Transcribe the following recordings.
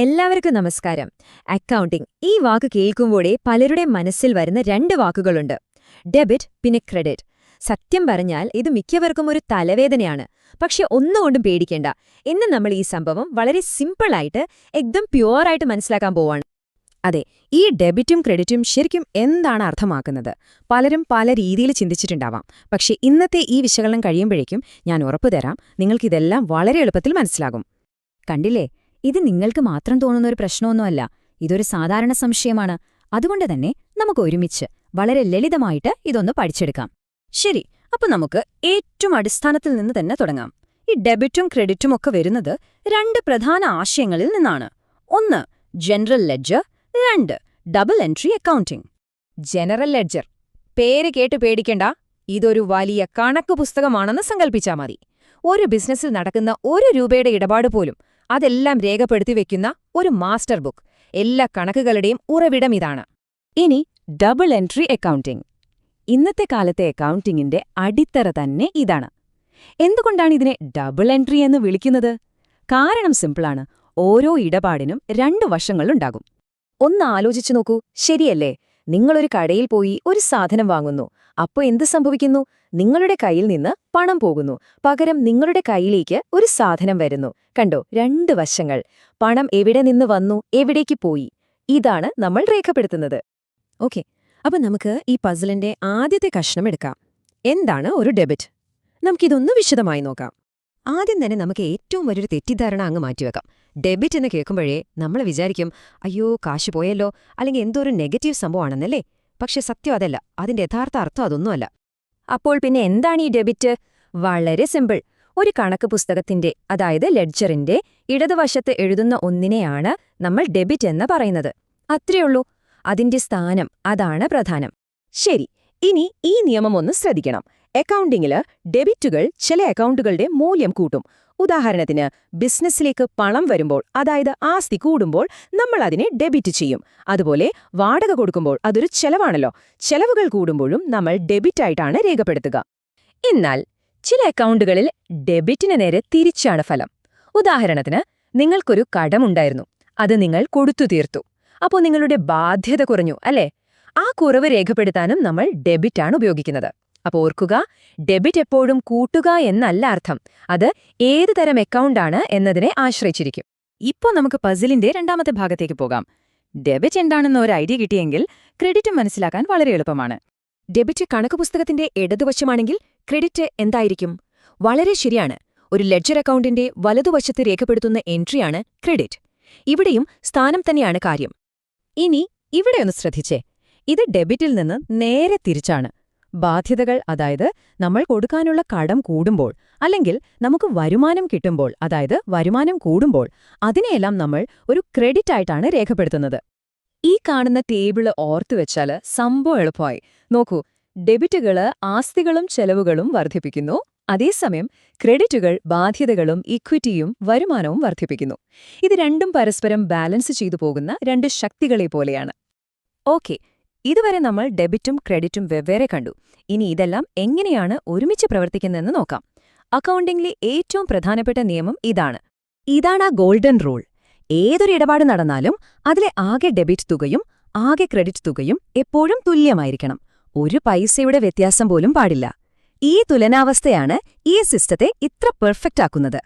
എല്ലാവർക്കും നമസ്കാരം. അക്കൗണ്ടിംഗ് ഈ വാക്ക് കേൾക്കുമ്പോഴേ പലരുടെ മനസ്സിൽ വരുന്ന രണ്ട് വാക്കുകളുണ്ട്. ഡെബിറ്റ് പിന്നെ ക്രെഡിറ്റ് സത്യം പറഞ്ഞാൽ ഇത് മിക്കവർക്കും ഒരു തലവേദനയാണ്. പക്ഷെ ഒന്നുകൊണ്ടും പേടിക്കേണ്ട. ഇന്ന് നമ്മൾ ഈ സംഭവം വളരെ സിമ്പിളായിട്ട് എക്ദം പ്യുവറായിട്ട് മനസ്സിലാക്കാൻ പോവാണ്. അതെ ഈ ഡെബിറ്റും ക്രെഡിറ്റും ശരിക്കും എന്താണ് അർത്ഥമാക്കുന്നത്? പലരും പല രീതിയിൽ ചിന്തിച്ചിട്ടുണ്ടാവാം. പക്ഷെ ഇന്നത്തെ ഈ വിശകലനം കഴിയുമ്പോഴേക്കും ഞാൻ ഉറപ്പുതരാം നിങ്ങൾക്കിതെല്ലാം വളരെ എളുപ്പത്തിൽ മനസ്സിലാകും. കണ്ടില്ലേ? ഇത് നിങ്ങൾക്ക് മാത്രം തോന്നുന്ന ഒരു പ്രശ്നമൊന്നുമല്ല. ഇതൊരു സാധാരണ സംശയമാണ്. അതുകൊണ്ട് തന്നെ നമുക്ക് ഒരുമിച്ച് വളരെ ലളിതമായിട്ട് ഇതൊന്ന് പഠിച്ചെടുക്കാം. ശരി അപ്പൊ നമുക്ക് ഏറ്റവും അടിസ്ഥാനത്തിൽ നിന്ന് തന്നെ തുടങ്ങാം. ഈ ഡെബിറ്റും ക്രെഡിറ്റും ഒക്കെ വരുന്നത് രണ്ട് പ്രധാന ആശയങ്ങളിൽ നിന്നാണ്. ഒന്ന് ജനറൽ ലെഡ്ജർ രണ്ട് double entry accounting general ledger പേര് കേട്ട് പേടിക്കണ്ട. ഇതൊരു വലിയ കണക്ക് പുസ്തകമാണെന്ന് സങ്കല്പിച്ചാൽ മതി. ഒരു ബിസിനസ്സിൽ നടക്കുന്ന ഒരു രൂപയുടെ ഇടപാട് പോലും അതെല്ലാം രേഖപ്പെടുത്തി വെക്കുന്ന ഒരു മാസ്റ്റർ ബുക്ക്. എല്ലാ കണക്കുകളുടെയും ഉറവിടം ഇതാണ്. ഇനി ഡബിൾ എൻട്രി അക്കൗണ്ടിംഗ്. ഇന്നത്തെ കാലത്തെ അക്കൗണ്ടിങ്ങിന്റെ അടിത്തറ തന്നെ ഇതാണ്. എന്തുകൊണ്ടാണ് ഇതിനെ ഡബിൾ എൻട്രി എന്ന് വിളിക്കുന്നത്? കാരണം സിമ്പിളാണ്. ഓരോ ഇടപാടിനും രണ്ട് വശങ്ങളുണ്ടാകും. ഒന്ന് ആലോചിച്ചു നോക്കൂ. ശരിയല്ലേ? നിങ്ങളൊരു കടയിൽ പോയി ഒരു സാധനം വാങ്ങുന്നു. അപ്പോൾ എന്ത് സംഭവിക്കുന്നു? നിങ്ങളുടെ കയ്യിൽ നിന്ന് പണം പോകുന്നു. പകരം നിങ്ങളുടെ കയ്യിലേക്ക് ഒരു സാധനം വരുന്നു. കണ്ടോ? രണ്ട് വശങ്ങൾ. പണം എവിടെ നിന്ന് വന്നു? എവിടേക്ക് പോയി? ഇതാണ് നമ്മൾ രേഖപ്പെടുത്തുന്നത്. ഓക്കെ. അപ്പൊ നമുക്ക് ഈ പസിലിന്റെ ആദ്യത്തെ കഷ്ണം എടുക്കാം. എന്താണ് ഒരു ഡെബിറ്റ്? നമുക്കിതൊന്ന് വിശദമായി നോക്കാം. ആദ്യം തന്നെ നമുക്ക് ഏറ്റവും വലിയൊരു തെറ്റിദ്ധാരണ അങ്ങ് മാറ്റിവെക്കാം. ഡെബിറ്റ് എന്ന് കേൾക്കുമ്പോഴേ നമ്മൾ വിചാരിക്കും അയ്യോ കാശ് പോയല്ലോ അല്ലെങ്കിൽ എന്തോ ഒരു നെഗറ്റീവ് സംഭവമാണെന്നല്ലേ? പക്ഷെ സത്യം അതല്ല. അതിന്റെ യഥാർത്ഥ അർത്ഥം അതൊന്നുമല്ല. അപ്പോൾ പിന്നെ എന്താണ് ഈ ഡെബിറ്റ് വളരെ സിമ്പിൾ ഒരു കണക്ക് പുസ്തകത്തിന്റെ അതായത് ലെഡ്ജറിന്റെ ഇടതുവശത്ത് എഴുതുന്ന ഒന്നിനെയാണ് നമ്മൾ ഡെബിറ്റ് എന്ന് പറയുന്നത്. അത്രയുള്ളൂ അതിന്റെ സ്ഥാനം അതാണ് പ്രധാനം. ശരി. ഇനി ഈ നിയമം ഒന്ന് ശ്രദ്ധിക്കണം. അക്കൗണ്ടിങ്ങിൽ ഡെബിറ്റുകൾ ചില അക്കൗണ്ടുകളുടെ മൂല്യം കൂട്ടും. ഉദാഹരണത്തിന് ബിസിനസ്സിലേക്ക് പണം വരുമ്പോൾ അതായത് ആസ്തി കൂടുമ്പോൾ നമ്മൾ അതിനെ ഡെബിറ്റ് ചെയ്യും. അതുപോലെ വാടക കൊടുക്കുമ്പോൾ അതൊരു ചെലവാണല്ലോ. ചെലവുകൾ കൂടുമ്പോഴും നമ്മൾ ഡെബിറ്റായിട്ടാണ് രേഖപ്പെടുത്തുക. എന്നാൽ ചില അക്കൗണ്ടുകളിൽ ഡെബിറ്റിന് നേരെ തിരിച്ചാണ് ഫലം. ഉദാഹരണത്തിന് നിങ്ങൾക്കൊരു കടമുണ്ടായിരുന്നു അത് നിങ്ങൾ കൊടുത്തു തീർത്തു. അപ്പോൾ നിങ്ങളുടെ ബാധ്യത കുറഞ്ഞു അല്ലേ? ആ കുറവ് രേഖപ്പെടുത്താനും നമ്മൾ ഡെബിറ്റാണ് ഉപയോഗിക്കുന്നത്. അപ്പോൾ ഓർക്കുക ഡെബിറ്റ് എപ്പോഴും കൂട്ടുക എന്നല്ല അർത്ഥം. അത് ഏത് തരം അക്കൗണ്ടാണ് എന്നതിനെ ആശ്രയിച്ചിരിക്കും. ഇപ്പോൾ നമുക്ക് പസിലിന്റെ രണ്ടാമത്തെ ഭാഗത്തേക്ക് പോകാം. ഡെബിറ്റ് എന്താണെന്ന് ഒരു ഐഡിയ കിട്ടിയെങ്കിൽ ക്രെഡിറ്റ് മനസ്സിലാക്കാൻ വളരെ എളുപ്പമാണ്. ഡെബിറ്റ് കണക്ക് പുസ്തകത്തിന്റെ ഇടതുവശമാണെങ്കിൽ ക്രെഡിറ്റ് എന്തായിരിക്കും? വളരെ ശരിയാണ്. ഒരു ലെഡ്ജർ അക്കൗണ്ടിന്റെ വലതുവശത്ത് രേഖപ്പെടുത്തുന്ന എൻട്രിയാണ് ക്രെഡിറ്റ് ഇവിടെയും സ്ഥാനം തന്നെയാണ് കാര്യം. ഇനി ഇവിടെയൊന്ന് ശ്രദ്ധിച്ചേ. ഇത് ഡെബിറ്റിൽ നിന്ന് നേരെ തിരിച്ചാണ്. ബാധ്യതകൾ അതായത് നമ്മൾ കൊടുക്കാനുള്ള കടം കൂടുമ്പോൾ അല്ലെങ്കിൽ നമുക്ക് വരുമാനം കിട്ടുമ്പോൾ അതായത് വരുമാനം കൂടുമ്പോൾ അതിനെയെല്ലാം നമ്മൾ ഒരു ക്രെഡിറ്റ് ആയിട്ടാണ് രേഖപ്പെടുത്തുന്നത്. ഈ കാണുന്ന ടേബിൾ ഓർത്തുവെച്ചാൽ സംഭവം എളുപ്പമായി. നോക്കൂ ഡെബിറ്റുകൾ ആസ്തികളും ചെലവുകളും വർദ്ധിപ്പിക്കുന്നു. അതേസമയം ക്രെഡിറ്റുകൾ ബാധ്യതകളും ഇക്വിറ്റിയും വരുമാനവും വർദ്ധിപ്പിക്കുന്നു. ഇത് രണ്ടും പരസ്പരം ബാലൻസ് ചെയ്തു പോകുന്ന രണ്ട് ശക്തികളെ പോലെയാണ്. ഓക്കെ ഇതുവരെ നമ്മൾ ഡെബിറ്റും ക്രെഡിറ്റും വെവ്വേറെ കണ്ടു. ഇനി ഇതെല്ലാം എങ്ങനെയാണ് ഒരുമിച്ച് പ്രവർത്തിക്കുന്നതെന്ന് നോക്കാം. അക്കൗണ്ടിംഗിലെ ഏറ്റവും പ്രധാനപ്പെട്ട നിയമം ഇതാണ്. ഇതാണ് ആ ഗോൾഡൻ റൂൾ. ഏതൊരു ഇടപാട് നടന്നാലും അതിലെ ആകെ ഡെബിറ്റ് തുകയും ആകെ ക്രെഡിറ്റ് തുകയും എപ്പോഴും തുല്യമായിരിക്കണം. ഒരു പൈസയുടെ വ്യത്യാസം പോലും പാടില്ല. ഈ തുലനാവസ്ഥയാണ് ഈ സിസ്റ്റത്തെ ഇത്ര പെർഫെക്റ്റ് ആക്കുന്നത്.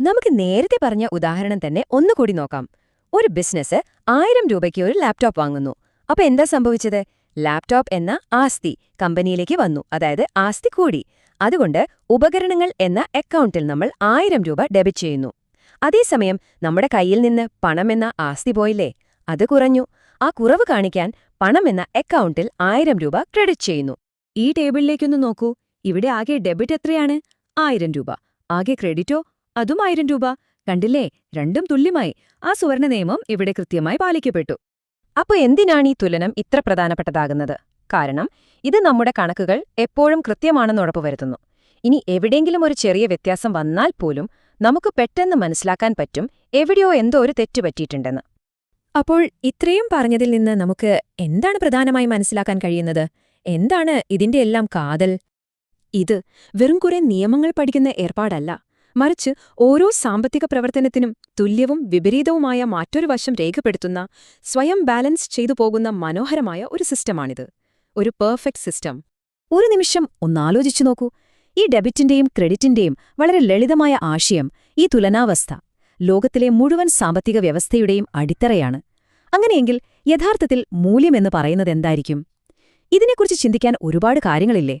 നമുക്ക് നേരത്തെ പറഞ്ഞ ഉദാഹരണം തന്നെ ഒന്നുകൂടി നോക്കാം. ഒരു ബിസിനസ് ആയിരം രൂപയ്ക്ക് ഒരു ലാപ്ടോപ്പ് വാങ്ങുന്നു. അപ്പൊ എന്താ സംഭവിച്ചത്? ലാപ്ടോപ്പ് എന്ന ആസ്തി കമ്പനിയിലേക്ക് വന്നു. അതായത് ആസ്തി കൂടി. അതുകൊണ്ട് ഉപകരണങ്ങൾ എന്ന അക്കൗണ്ടിൽ നമ്മൾ ആയിരം രൂപ ഡെബിറ്റ് ചെയ്യുന്നു. അതേസമയം നമ്മുടെ കയ്യിൽ നിന്ന് പണമെന്ന ആസ്തി പോയില്ലേ? അത് കുറഞ്ഞു. ആ കുറവ് കാണിക്കാൻ പണമെന്ന അക്കൗണ്ടിൽ ആയിരം രൂപ ക്രെഡിറ്റ് ചെയ്യുന്നു. ഈ ടേബിളിലേക്കൊന്ന് നോക്കൂ. ഇവിടെ ആകെ ഡെബിറ്റ് എത്രയാണ്? ആയിരം രൂപ. ആകെ ക്രെഡിറ്റോ? അതും ആയിരം രൂപ. കണ്ടില്ലേ? രണ്ടും തുല്യമായി. ആ സുവർണ നിയമം ഇവിടെ കൃത്യമായി പാലിക്കപ്പെട്ടു. അപ്പൊ എന്തിനാണ് ഈ തുലനം ഇത്ര പ്രധാനപ്പെട്ടതാകുന്നത്? കാരണം ഇത് നമ്മുടെ കണക്കുകൾ എപ്പോഴും കൃത്യമാണെന്ന് ഉറപ്പുവരുത്തുന്നു ഇനി എവിടെയെങ്കിലും ഒരു ചെറിയ വ്യത്യാസം വന്നാൽ പോലും നമുക്ക് പെട്ടെന്ന് മനസ്സിലാക്കാൻ പറ്റും എവിടെയോ എന്തോ ഒരു തെറ്റ് പറ്റിയിട്ടുണ്ടെന്ന്. അപ്പോൾ ഇത്രയും പറഞ്ഞതിൽ നിന്ന് നമുക്ക് എന്താണ് പ്രധാനമായി മനസ്സിലാക്കാൻ കഴിയുന്നത്? എന്താണ് ഇതിന്റെ എല്ലാം കാതൽ? ഇത് വെറും കുറെ നിയമങ്ങൾ പഠിക്കുന്ന ഏർപ്പാടല്ല. മറിച്ച് ഓരോ സാമ്പത്തിക പ്രവർത്തനത്തിനും തുല്യവും വിപരീതവുമായ മറ്റൊരു വശം രേഖപ്പെടുത്തുന്ന സ്വയം ബാലൻസ് ചെയ്തു പോകുന്ന മനോഹരമായ ഒരു സിസ്റ്റമാണിത്. ഒരു പെർഫെക്റ്റ് സിസ്റ്റം. ഒരു നിമിഷം ഒന്നാലോചിച്ചു നോക്കൂ. ഈ ഡെബിറ്റിന്റെയും ക്രെഡിറ്റിന്റെയും വളരെ ലളിതമായ ആശയം ഈ തുലനാവസ്ഥ ലോകത്തിലെ മുഴുവൻ സാമ്പത്തിക വ്യവസ്ഥയുടെയും അടിത്തറയാണ്. അങ്ങനെയെങ്കിൽ യഥാർത്ഥത്തിൽ മൂല്യമെന്ന് പറയുന്നതെന്തായിരിക്കും ഇതിനെക്കുറിച്ച് ചിന്തിക്കാൻ ഒരുപാട് കാര്യങ്ങളില്ലേ?